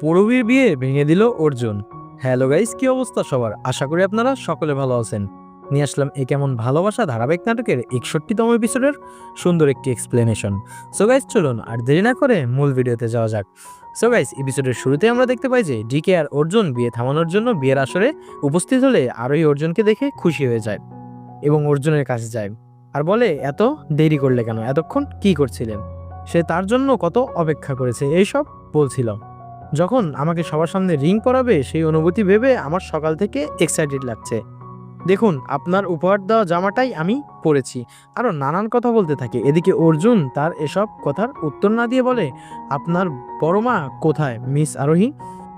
পূরবীর বিয়ে ভেঙে দিল অর্জুন। হ্যালো গাইস, কি অবস্থা সবার? আশা করি আপনারা সকলে ভালো আছেন। নিয়ে আসলাম এ কেমন ভালোবাসা ধারাবাহিক নাটকের একষট্টিতম এপিসোডের সুন্দর একটি এক্সপ্লেনেশন সো গাইস চলুন আর দেরি না করে মূল ভিডিওতে যাওয়া যাক। সো গাইস এপিসোডের শুরুতে আমরা দেখতে পাই যে ডিকে আর অর্জুন বিয়ে থামানোর জন্য বিয়ের আসরে উপস্থিত হলে আরোই অর্জুনকে দেখে খুশি হয়ে যায় এবং অর্জুনের কাছে যায়। আর বলে, এত দেরি করলে কেন? এতক্ষণ কি করছিলেন সে তার জন্য কত অপেক্ষা করেছে, এইসব বলছিল। যখন আমাকে সবার সামনে রিং পরাবে, সেই অনুভূতি ভেবে আমার সকাল থেকে এক্সাইটেড লাগছে। দেখুন, আপনার উপহার দেওয়া জামাটাই আমি পরেছি। আরও নানান কথা বলতে থাকে। এদিকে অর্জুন তার এসব কথার উত্তর না দিয়ে বলে, আপনার বড় মা কোথায়, মিস আরোহী?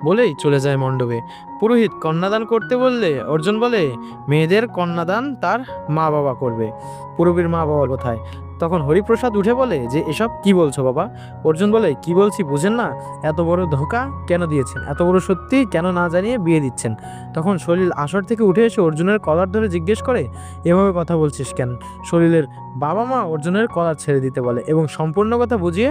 বলেই চলে যায় মণ্ডপে। পুরোহিত কন্যাদান করতে বললে অর্জুন বলে, মেয়েদের কন্যাদান তার মা বাবা করবে। পুরবীর মা বাবা কোথায়? তখন হরিপ্রসাদ উঠে বলে যে, এসব কি বলছো বাবা? অর্জুন বলে, কি বলছি বুঝেন না, এত বড় ধোকা কেন দিয়েছেন? এত বড় সত্যি কেন না জানিয়ে বিয়ে দিচ্ছেন? তখন সলিল আসর থেকে উঠে এসে অর্জুনের কলার ধরে জিজ্ঞেস করে, এভাবে কথা বলছিস কেন? সলিলের বাবা মা অর্জুনের কলার ছেড়ে দিতে বলে এবং সম্পূর্ণ কথা বুঝিয়ে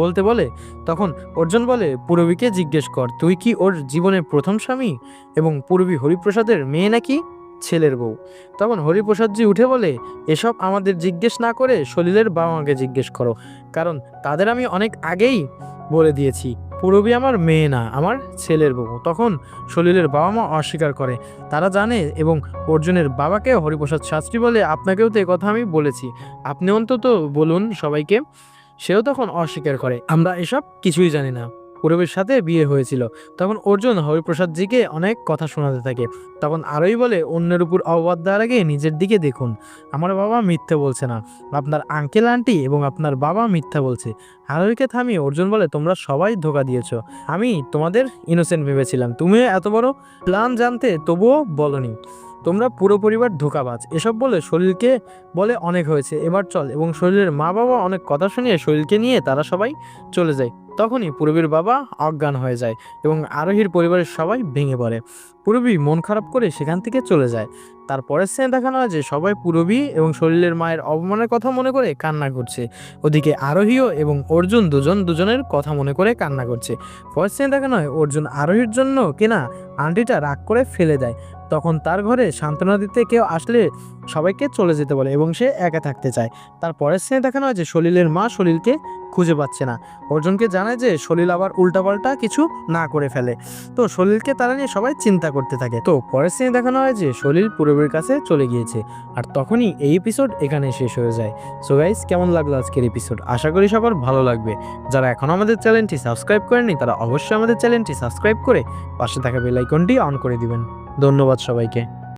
বলতে বলে। তখন অর্জুন বলে, পুরবীকে জিজ্ঞেস কর, তুই কি ওর জীবনের প্রথম স্বামী এবং পুরবী হরিপ্রসাদের মেয়ে নাকি? ছেলের বউ। তখন হরিপ্রসাদজি উঠে বলে, এসব আমাদের জিজ্ঞেস না করে সলিলের বাবা মাকে জিজ্ঞেস করো, কারণ তাদের আমি অনেক আগেই বলে দিয়েছি। পুরবী আমার মেয়ে না, আমার ছেলের বউ। তখন সলিলের বাবা মা অস্বীকার করে। তারা জানে এবং অর্জুনের বাবাকে হরিপ্রসাদ শাস্ত্রী বলে আপনাকেও তো কথা আমি বলেছি। আপনি অন্তত বলুন সবাইকে। সেও তখন অস্বীকার করে। আমরা এসব কিছুই জানি না। পূরবের সাথে বিয়ে হয়েছিল। তখন অর্জুন হরিপ্রসাদজিকে অনেক কথা শোনাতে থাকে। তখন আরোই বলে, অন্যের উপর অবাদ দেওয়ার আগে নিজের দিকে দেখুন। আমার বাবা মিথ্যে বলছে না। আপনার আঙ্কেল আন্টি এবং আপনার বাবা মিথ্যা বলছে। আরোহীকে থামিয়ে অর্জুন বলে, তোমরা সবাই ধোকা দিয়েছ। আমি তোমাদের ইনোসেন্ট ভেবেছিলাম। তুমিও এত বড় প্ল্যান জানতে তবুও বলনি। তোমরা পুরো পরিবার ধোকাবাজ। এসব বলে শরীরকে বলে অনেক হয়েছে। এবার চল। এবং শরীরের মা বাবা অনেক কথা শুনিয়ে শরীরকে নিয়ে তারা সবাই চলে যায়। তখনই পূরবীর বাবা অজ্ঞান হয়ে যায় এবং আরোহীর পরিবারের সবাই ভেঙে পড়ে। পূরবী মন খারাপ করে সেখান থেকে চলে যায়। তারপরের সিনে দেখানো হয় যে সবাই পূরবী এবং শরীরের মায়ের অপমানের কথা মনে করে কান্না করছে। ওদিকে আরোহীও এবং অর্জুন দুজন দুজনের কথা মনে করে কান্না করছে। পরের সিনে দেখানো হয় অর্জুন আরোহীর জন্য কিনা আন্টিটা রাগ করে ফেলে দেয়। তখন তার ঘরে সান্ত্বনা দিতে কেউ আসলে সবাইকে চলে যেতে বলে এবং সে একা থাকতে চায়। তার পরের সিনে দেখানো হয় যে সলিলের মা সলিলকে খুঁজে পাচ্ছে না। অর্জুনকে জানায় যে সলিল আবার উল্টাপাল্টা কিছু না করে ফেলে। তো সলিলকে তারা নিয়ে সবাই চিন্তা করতে থাকে। তো পরের সিনে দেখানো হয় যে সলিল পূরবের কাছে চলে গিয়েছে আর তখনই এই এপিসোড এখানে শেষ হয়ে যায়। সো গাইস কেমন লাগল আজকের এপিসোড আশা করি সবার ভালো লাগবে। যারা এখন আমাদের চ্যানেলটি সাবস্ক্রাইব করেনি তারা অবশ্যই আমাদের চ্যানেলটি সাবস্ক্রাইব করে পাশে থাকা বেল আইকনটি অন করে দিবেন। ধন্যবাদ সবাইকে।